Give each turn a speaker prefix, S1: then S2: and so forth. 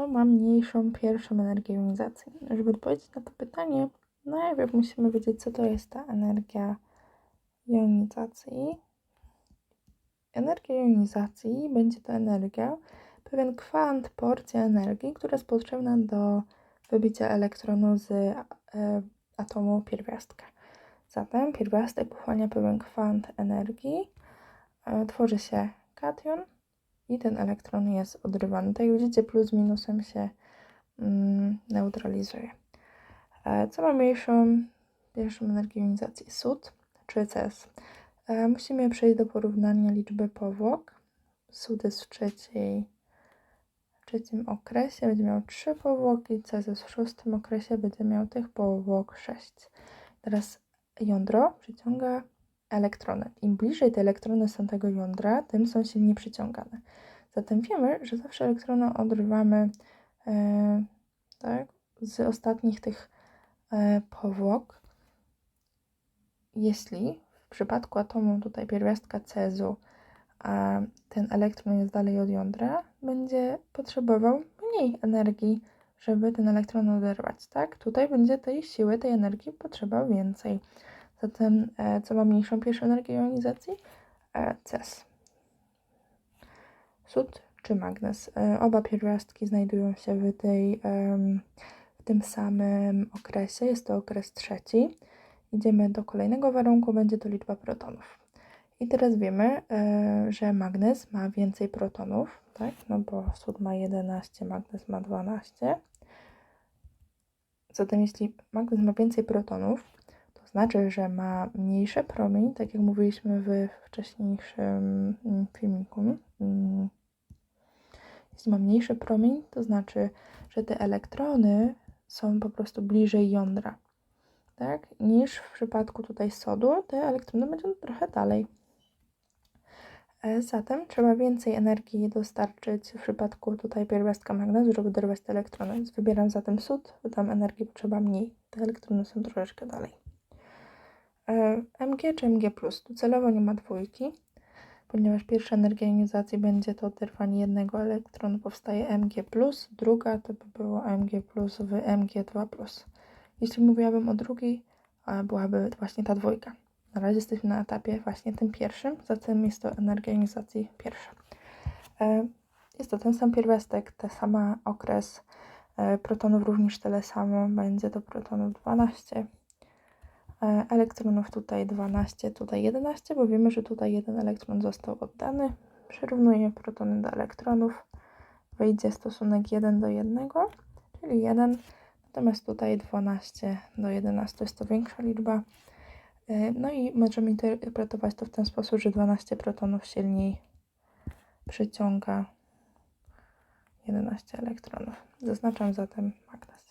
S1: co ma mniejszą pierwszą energię jonizacyjną? Żeby odpowiedzieć na to pytanie, najpierw musimy wiedzieć, co to jest ta energia jonizacji. Energia jonizacji będzie to energia, pewien kwant, porcja energii, która jest potrzebna do wybicia elektronu z e, atomu pierwiastka. Zatem pierwiastek pochłania pewien kwant energii, e, tworzy się kation i ten elektron jest odrywany. Tak jak widzicie, plus minusem się mm, neutralizuje. E, co ma mniejszą, pierwszą energię jonizacji? Sód czy CS? E, musimy przejść do porównania liczby powłok. Sód jest w trzeciej, trzecim okresie, będzie miał 3 powłoki, CS jest w szóstym okresie, będzie miał tych powłok 6. Teraz jądro przyciąga elektrony. Im bliżej te elektrony są tego jądra, tym są silniej przyciągane. Zatem wiemy, że zawsze elektrony odrywamy e, tak, z ostatnich tych e, powłok. Jeśli w przypadku atomu tutaj pierwiastka cezu a ten elektron jest dalej od jądra, będzie potrzebował mniej energii, żeby ten elektron oderwać, tak? Tutaj będzie tej siły, tej energii potrzeba więcej. Zatem e, co ma mniejszą pierwszą energię jonizacji? E, CES. Sód czy magnez. E, oba pierwiastki znajdują się w, tej, w tym samym okresie. Jest to okres trzeci. Idziemy do kolejnego warunku, będzie to liczba protonów. I teraz wiemy, że magnez ma więcej protonów, tak? No bo sód ma 11, magnez ma 12. Zatem jeśli magnez ma więcej protonów, znaczy, że ma mniejszy promień, tak jak mówiliśmy w wcześniejszym mm, filmiku. Mm. Jeśli ma mniejszy promień, to znaczy, że te elektrony są po prostu bliżej jądra, tak? Niż w przypadku tutaj sodu, te elektrony będą trochę dalej. E, zatem trzeba więcej energii dostarczyć w przypadku tutaj pierwiastka magnezu, żeby dorwać te elektrony. Wybieram zatem sód, bo tam energii potrzeba mniej. Te elektrony są troszeczkę dalej. E, Mg czy Mg+. Tu celowo nie ma dwójki, ponieważ pierwsza energia jonizacji będzie to oderwanie jednego elektronu, powstaje Mg+, druga to by było Mg+, w Mg2+. Jeśli mówiłabym o drugiej, byłaby właśnie ta dwójka. Na razie jesteśmy na etapie właśnie tym pierwszym, zatem jest to energia jonizacji pierwsza. E, jest to ten sam pierwiastek, ten sam okres e, protonów również tyle samo, będzie to protonów 12, E, elektronów tutaj 12, tutaj 11, bo wiemy, że tutaj jeden elektron został oddany. Przyrównuję protony do elektronów. Wyjdzie stosunek 1 do 1, czyli 1. Natomiast tutaj 12 do 11 jest to większa liczba. E, no i możemy interpretować to w ten sposób, że 12 protonów silniej przyciąga 11 elektronów. Zaznaczam zatem magnes.